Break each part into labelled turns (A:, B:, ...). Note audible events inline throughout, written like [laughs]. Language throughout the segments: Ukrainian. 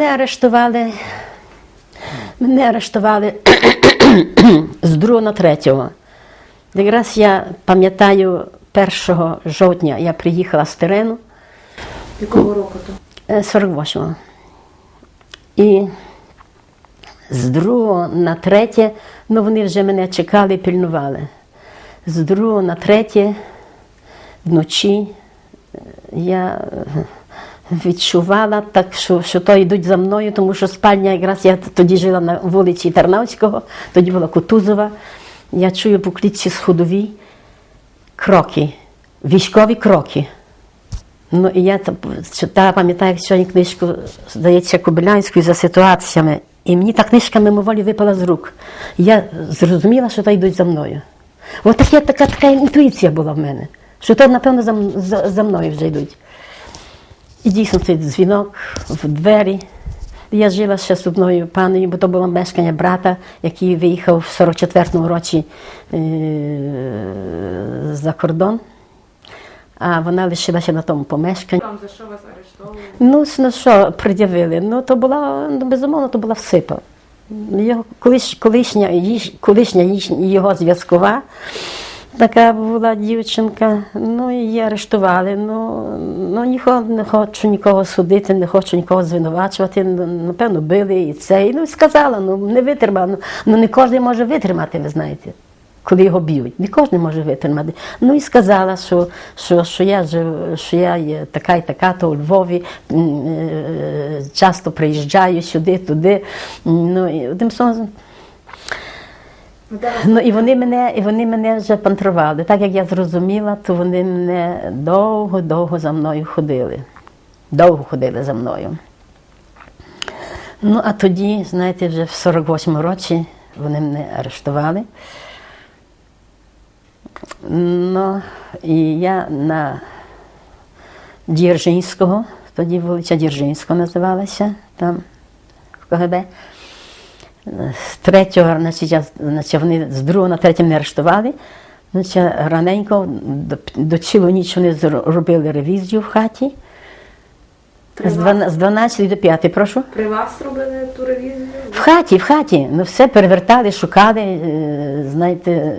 A: мене арештували. Мене арештували [clears throat] з 2 на 3. Якраз я пам'ятаю, 1 жовтня я приїхала з терену.
B: Якого року то?
A: Е, 48-го. І з 2 на 3, ну вони вже мене чекали і пильнували. З 2 на 3 вночі е, я е, відчувала так, що, що то йдуть за мною, тому що спальня, якраз я тоді жила на вулиці Тарнавського, тоді була Кутузова. Я чую по клітці сходовій кроки, військові кроки. Ну і я читала, пам'ятаю, сьогодні книжку, здається, Кобилянську за ситуаціями. І мені та книжка мимоволі випала з рук. Я зрозуміла, що то йдуть за мною. От таке, така, така інтуїція була в мене, що то, напевно, за, за, за мною вже йдуть. І дійсно цей дзвінок в двері. Я жила ще з одною паною, бо то було мешкання брата, який виїхав в 44-му році е- за кордон. А вона лишилася на тому помешканні.
B: Там за що вас арештовували?
A: Ну, на що пред'явили? Ну, то була, ну, безумовно, то була всипа. Його, колиш, колишня, їж- колишня його зв'язкова, така була дівчинка, ну, її арештували. Ну, ну нікого, не хочу нікого судити, не хочу нікого звинувачувати. Ну, Напевно, били і це. І, ну, сказала, ну, не витримала. Ну, не кожен може витримати, ви знаєте коли його б'ють. Не кожен може витримати. Ну і сказала, що, що, що, я, що я є така і така, то у Львові е, часто приїжджаю сюди, туди. Ну, і, одним словом,
B: Ну,
A: і вони мене, і вони мене вже пантрували. Так як я зрозуміла, то вони мене довго-довго за мною ходили. Довго ходили за мною. Ну, а тоді, знаєте, вже в 48-му році вони мене арештували. Ну, і я на Діржинського, тоді вулиця Діржинського називалася, там в КГБ. З третього, значить, я, значить, вони з другого на третє не арештували. Значить, раненько до, до цілу ніч вони зробили робили ревізію в хаті. З 12, з 12 до 5, прошу.
B: при вас робили ту ревізію?
A: В хаті, в хаті. Ну все перевертали, шукали. е, Знаєте,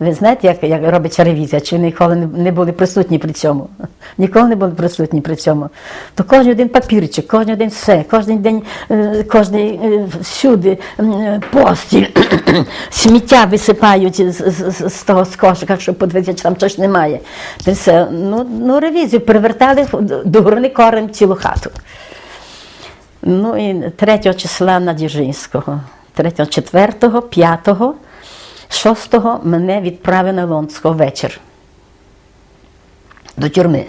A: ви знаєте, як, як робиться ревізія, чи ніколи не- були присутні при цьому? [laughs] Ніколи не були присутні при цьому. То кожен день папірчик, кожен день все, кожен день, е, кожен е, всюди постіль, [clears throat] сміття висипають з, з, з- того з кошика, щоб подивитися, чи там щось немає. Все. Ну, ну, ревізію перевертали до горони корем цілу хату. Ну і 3 числа на Діжинського, 3, 4, 5, 6 мене відправили на Лонського вечір до тюрми.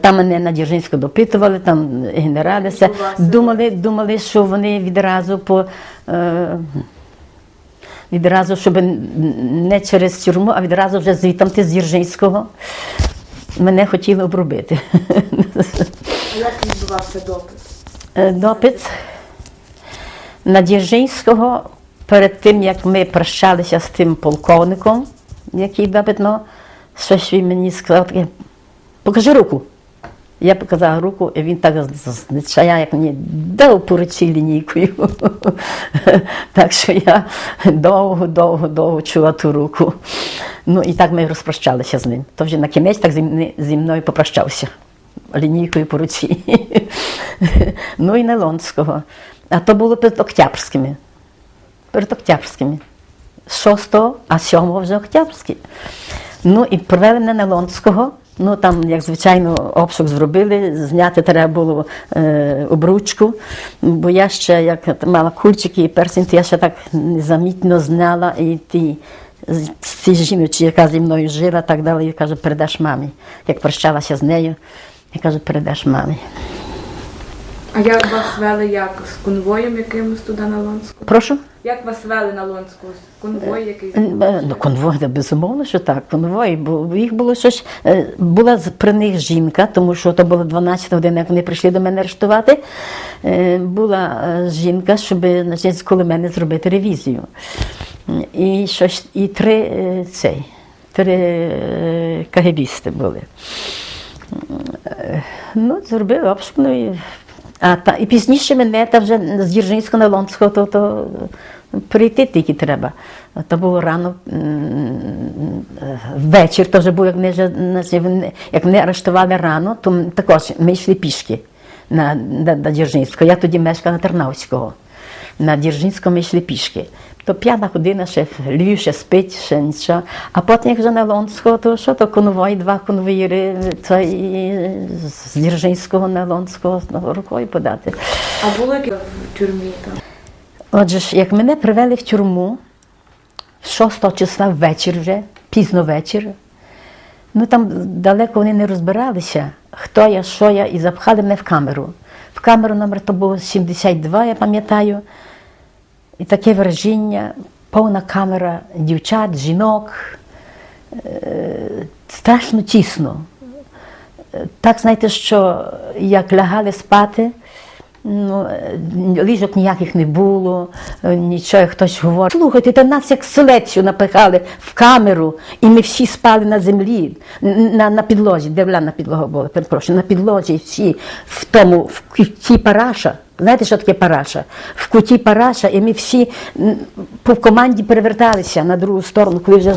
A: Там мене на Діжинську допитували, там генералися. Думали, думали, що вони відразу по. Е, Відразу, щоб не через тюрму, а відразу вже звідти з Діржинського мене хотіли обробити.
B: А як відбувався допит?
A: Е, допит на Діжинського перед тим, як ми прощалися з тим полковником, який допитно, щось він мені сказав таке, покажи руку. Я показала руку, і він так звичайно, як мені дав по руці лінійкою. [laughs] так що я довго, довго, довго чула ту руку. Ну і так ми розпрощалися з ним. То вже на кінець так зі мною попрощався лінійкою по руці. [laughs] ну і Нелонського. А то було перед Октябрськими. Перед Октябрськими. З 6, а 7 вже Октябрський. Ну і привели мене Нелонського. Ну там, як звичайно, обшук зробили, зняти треба було е, обручку, бо я ще, як мала кульчики і персень, то я ще так незамітно зняла і ті, ці жіночі, яка зі мною жила, так далі, я кажу, передаш мамі. Як прощалася з нею, я кажу, передаш мамі.
B: А як вас вели як? З конвоєм якимось туди на Лонську?
A: Прошу?
B: Як вас вели на Лонську? Конвой якийсь?
A: Е, Ну, конвой, да, безумовно, що так, конвой, бо їх було щось. е, Була при них жінка, тому що то було 12 годин, як вони прийшли до мене арештувати. Е, Була е, жінка, щоб значить, коло мене зробити ревізію. І щось, і три е, цей, три е, кагебісти були. Ну, зробили обшук, ну і А та, і пізніше мене та вже з Діржинського на Лонського, то, то прийти тільки треба. То було рано вечір, то вже був, як наче, як мене арештували рано, то також ми йшли пішки на, на, на Діржинського. Я тоді мешкала на Тернавського. На Діржинському ми йшли пішки. То п'ята година ще Львів ще спить, ще нічого. А потім, як вже на Лонського, то що то конвой, два конвоїри, це і з Діржинського на Лонського рукою подати.
B: А було яке в тюрмі там?
A: Отже ж, як мене привели в тюрму 6 числа ввечір вже, пізно вечір, ну там далеко вони не розбиралися, хто я, що я, і запхали мене в камеру. В камеру номер то було 72, я пам'ятаю. І таке враження, повна камера дівчат, жінок. Е, страшно тісно. Так, знаєте, що як лягали спати, ну, е, ліжок ніяких не було, е, нічого, хтось говорить. Слухайте, та нас як селецію напихали в камеру, і ми всі спали на землі, на, на підлозі, дерев'яна підлога була, перепрошую, на підлозі всі в тому, в куті параша. Знаєте, що таке параша? В куті параша, і ми всі по команді переверталися на другу сторону, коли вже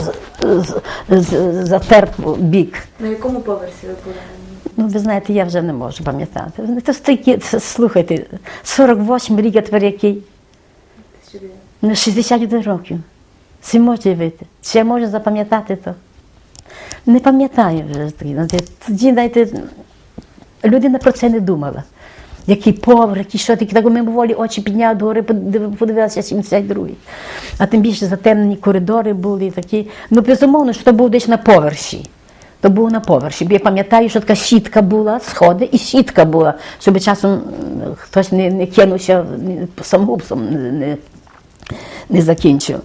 A: затерп бік.
B: На якому поверсі ви були?
A: Ну, ви знаєте, я вже не можу пам'ятати. Це стільки, слухайте, 48 рік, а тепер який? Ну, 61 років. Це може уявити. Чи я можу запам'ятати то? Не пам'ятаю вже тоді. знаєте, людина про це не думала. Який поверх, який що таке, так мимоволі очі підняв до гори, подивилася 72-й. А тим більше затемнені коридори були такі. Ну, безумовно, що то був десь на поверсі. То був на поверсі. Я пам'ятаю, що така щітка була, сходи, і щітка була, щоб часом хтось не, не кинувся самогубством, не, не, закінчив.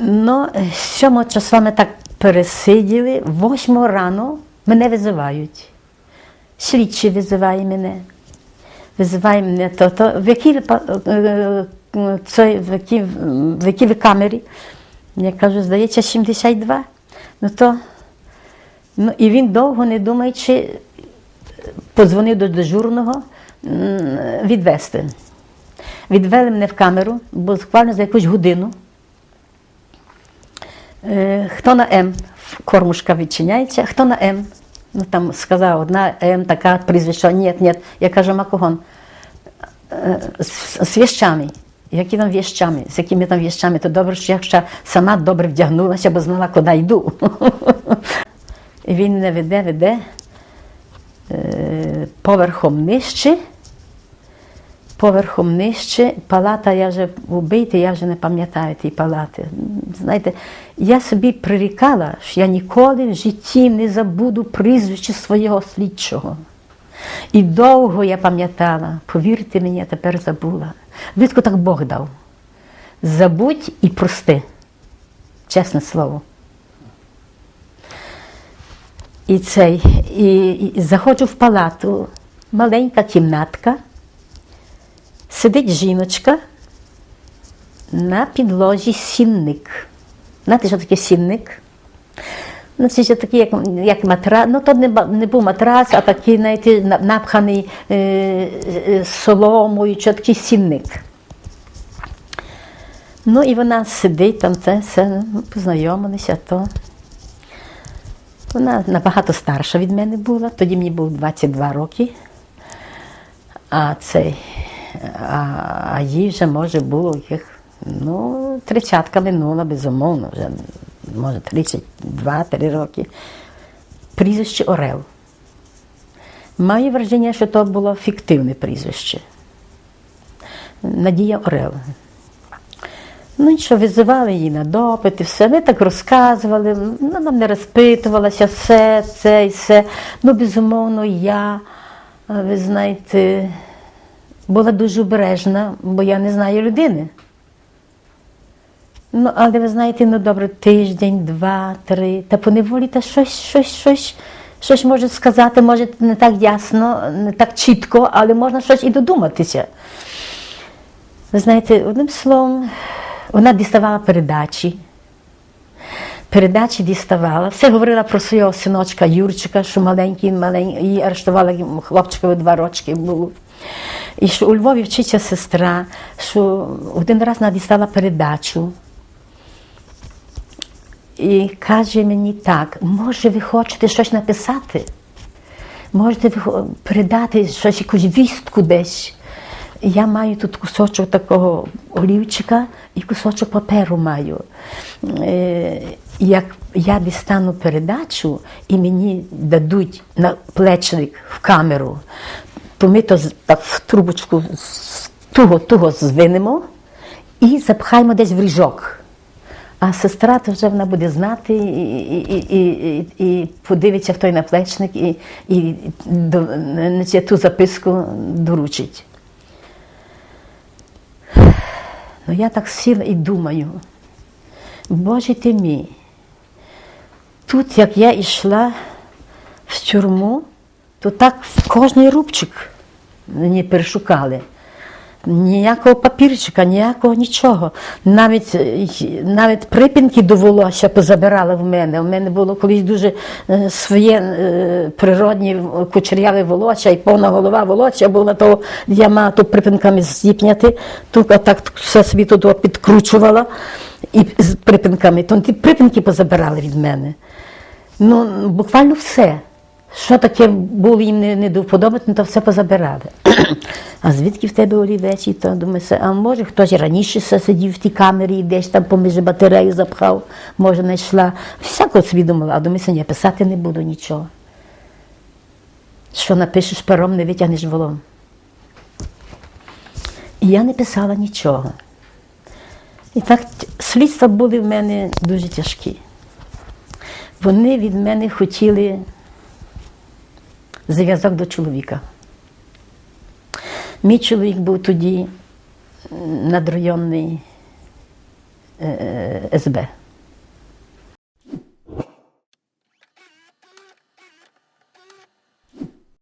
A: Ну, сьомого часу ми так пересиділи, восьмого рано мене визивають. Слідчий визиває мене. Визиває мене то, то в якій, в якій, в якій камері? Я кажу, здається, 72. Ну то, ну і він довго не думаючи, подзвонив до дежурного відвести. Відвели мене в камеру, буквально за якусь годину. Хто на М? Кормушка відчиняється, хто на М? Ну там сказав, одна М, така прізвища, ні, ні. Я кажу, Макогон. Е, З, з віщами. Які там віщами? З якими там віщами? То добре, що я ще сама добре вдягнулася, бо знала, куди йду. [laughs] І він не веде, веде е, поверхом нижче. Поверхом нижче, палата я вже вбити, я вже не пам'ятаю тієї палати. Знаєте, я собі прирікала, що я ніколи в житті не забуду прізвище свого слідчого. І довго я пам'ятала, повірте мені, я тепер забула. Видко так Бог дав. Забудь і прости. Чесне слово. І цей, і, і заходжу в палату, маленька кімнатка. Сидить жіночка на підлозі сінник. Знаєте, що таке сінник? Ну, це ж такий, як, як матрас. Ну, то не, не був матрас, а такий, знаєте, напханий е, е, соломою, чи такий сінник. Ну, і вона сидить там, це все, ну, познайомилися, то. Вона набагато старша від мене була, тоді мені було 22 роки. А цей, а, їй вже може було яких, ну, тридцятка минула, безумовно, вже може 32-3 роки. Прізвище Орел. Маю враження, що то було фіктивне прізвище. Надія Орел. Ну і що, визивали її на допити, все. Ми так розказували, вона нам не розпитувалася, все, це і все. Ну, безумовно, я, ви знаєте, була дуже обережна, бо я не знаю людини. Ну, але ви знаєте, ну добре, тиждень, два, три, та поневолі та щось, щось, щось, щось може сказати, може не так ясно, не так чітко, але можна щось і додуматися. Ви знаєте, одним словом, вона діставала передачі. Передачі діставала. Все говорила про свого синочка Юрчика, що маленький, маленький, її арештували хлопчикові два рочки було. І що у Львові вчиться сестра, що один раз надіслала передачу. І каже мені так, може ви хочете щось написати? Можете передати щось, якусь вістку десь. Я маю тут кусочок такого олівчика і кусочок паперу маю. Е, як я дістану передачу і мені дадуть на плечник в камеру, то ми то так в трубочку з- туго-туго звинемо і запхаємо десь в ріжок. А сестра то вже вона буде знати і, і, і, і, подивиться, хто й наплечник, і, і до, ту записку доручить. Ну я так сіла і думаю, Боже ти мій, тут як я йшла в тюрму, то так в кожний рубчик мені перешукали. Ніякого папірчика, ніякого нічого. Навіть, е, навіть припінки до волосся позабирали в мене. У мене було колись дуже е, своє е, природні кучеряве волосся і повна голова волосся була, то я мала то припинками зіпняти, то так все собі туди підкручувала і з припинками. То ті припинки позабирали від мене. Ну, буквально все. Що таке було їм не, не до вподоби, то все позабирали. [coughs] а звідки в тебе олівець? То думаю, а може хтось раніше сидів в тій камері і десь там поміж батарею запхав, може знайшла. Всяко собі думала, а думаю, ні, писати не буду нічого. Що напишеш пером, не витягнеш волом. І я не писала нічого. І так слідства були в мене дуже тяжкі. Вони від мене хотіли зв'язок до чоловіка. Мій чоловік був тоді надройонний надрайонний е, СБ.